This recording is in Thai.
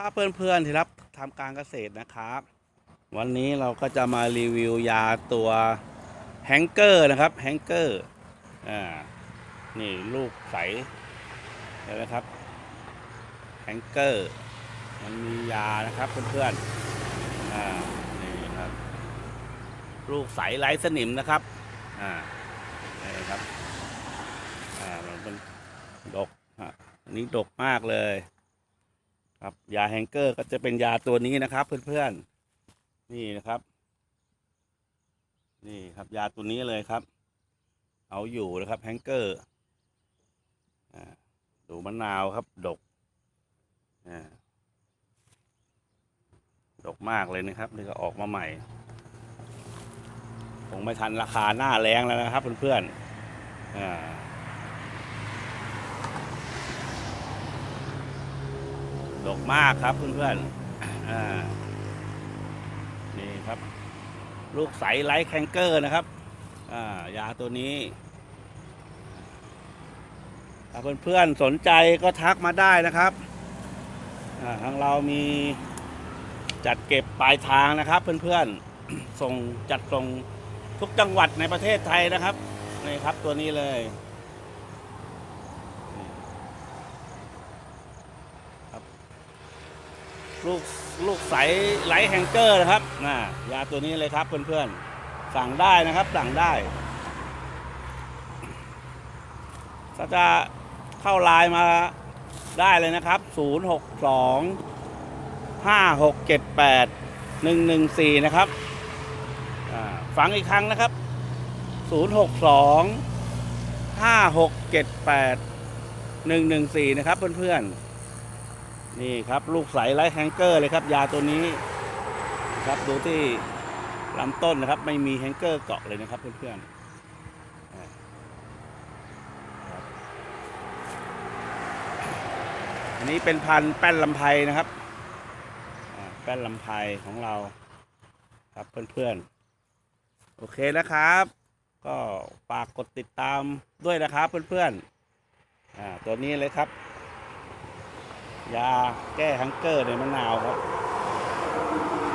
ครับเพื่อนๆที่รับทำการเกษตรนะครับ วันนี้เราก็จะมารีวิวยาตัวแฮงเกอร์นะครับแฮงเกอร์อ่านี่ลูกใสเห็นไหมครับแฮงเกอร์มันมียานะครับเพื่อนๆอ่านี่ครับลูกใสไร้สนิมนะครับอ่านี่ครับอ่ามันเป็นดกอะอันนี้ดกมากเลย ครับยาแฮงเกอร์ก็จะเป็นยาตัวนี้นะครับเพื่อนๆนี่นะครับ นี่ครับยาตัวนี้เลยครับ เอาอยู่นะครับแฮงเกอร์ดูมะนาวครับดกดกมากเลยนะครับนี่ก็ออกมาใหม่คงไม่ทันราคาหน้าแรงแล้วนะครับเพื่อนๆอ่า ดกมากครับเพื่อนๆอ่านี่ครับ ลูกใสไลท์แคนเกอร์นะครับายาตัวนี้ถ้าเพื่อนๆสนใจก็ทักมาได้นะครับทางเรามีจัดเก็บปลายทางนะครับ เพื่อนๆส่งจัดส่งทุกจังหวัดในประเทศไทยนะครับนี่ครับตัวนี้เลย ลูกลูกใสไลท์แฮงเกอร์นะครับน่ะยาตัวนี้เลยครับเพื่อนๆ สั่งได้นะครับสั่งได้ถ้าจะเข้าไลน์มาได้เลยนะครับ 0 6 2 5 6 7 8 1 1 4 นะครับฟังอีกครั้งนะครับ 0 6 2 5 6 7 8 1 1 4 นะครับเพื่อนๆ นี่ครับลูกใสไร้แฮงเกอร์เลยครับยาตัวนี้ครับดูที่ลำต้นนะครับ ไม่มีแฮงเกอร์เกาะเลยนะครับเพื่อนๆอันนี้เป็นพันธ์แป้นลำไพนะครับ แป้นลำไพของเราครับเพื่อนๆ โอเคนะครับ ก็ฝากกดติดตามด้วยนะครับเพื่อนๆอ่าตัวนี้เลยครับ ยาแก้ฮังเกอร์ในมะนาวครับ